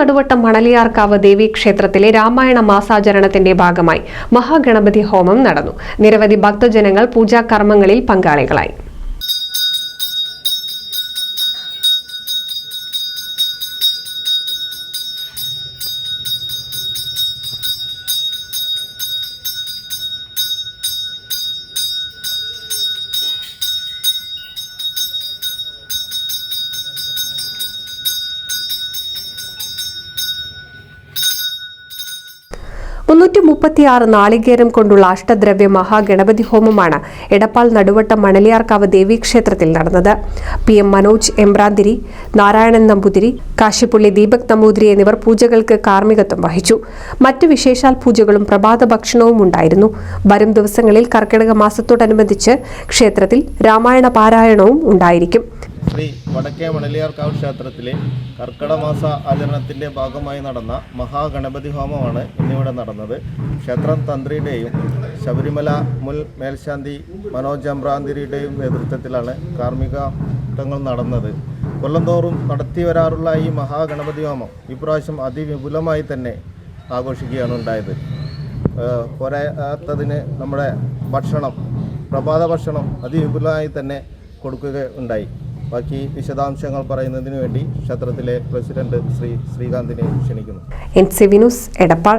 നടുവട്ടം മണലിയാർക്കാവ് ദേവി ക്ഷേത്രത്തിലെ രാമായണ മാസാചരണത്തിന്റെ ഭാഗമായി മഹാഗണപതി ഹോമം നടന്നു. നിരവധി ഭക്തജനങ്ങൾ പൂജാകർമ്മങ്ങളിൽ പങ്കാളികളായി. മുന്നൂറ്റി മുപ്പത്തിയാറ് നാളികേരം കൊണ്ടുള്ള അഷ്ടദ്രവ്യ മഹാഗണപതി ഹോമമാണ് എടപ്പാൾ നടുവട്ടം മണലിയാർക്കാവ് ദേവീക്ഷേത്രത്തിൽ നടന്നത്. പി എം മനോജ് എംബ്രാന്തിരി നാരായണൻ നമ്പൂതിരി കാശിപ്പുള്ളി ദീപക് നമ്പൂതിരി എന്നിവർ പൂജകൾക്ക് കാർമ്മികത്വം വഹിച്ചു. മറ്റ് വിശേഷാൽ പൂജകളും പ്രഭാത ഭക്ഷണവും ഉണ്ടായിരുന്നു. വരും ദിവസങ്ങളിൽ കർക്കിടക മാസത്തോടനുബന്ധിച്ച് ക്ഷേത്രത്തിൽ രാമായണ പാരായണവും ഉണ്ടായിരിക്കും. ശ്രീ വടക്കേ മണലിയാർക്കാവ് ക്ഷേത്രത്തിലെ കർക്കിടമാസ ആചരണത്തിന്റെ ഭാഗമായി നടന്ന മഹാഗണപതി ഹോമമാണ് ഇന്നിവിടെ നടന്നത്. ക്ഷേത്രം തന്ത്രിയുടെയും ശബരിമല മുൻ മേൽശാന്തി മനോജ് അമ്രാന്തിരിയുടെയും നേതൃത്വത്തിലാണ് കാർമ്മികത്വങ്ങൾ നടന്നത്. കൊല്ലം തോറും നടത്തി വരാറുള്ള ഈ മഹാഗണപതി ഹോമം ഇപ്രാവശ്യം അതിവിപുലമായി തന്നെ ആഘോഷിക്കുകയാണ് ഉണ്ടായത്. പോരാത്തതിന് നമ്മുടെ ഭക്ഷണം പ്രഭാത ഭക്ഷണം അതിവിപുലമായി തന്നെ കൊടുക്കുകയുണ്ടായി. ബാക്കി വിശദാംശങ്ങൾ പറയുന്നതിന് വേണ്ടി ക്ഷേത്രത്തിലെ പ്രസിഡന്റ് ശ്രീ ശ്രീകാന്തിനെ ക്ഷണിക്കുന്നു. N C Vinus Edappal.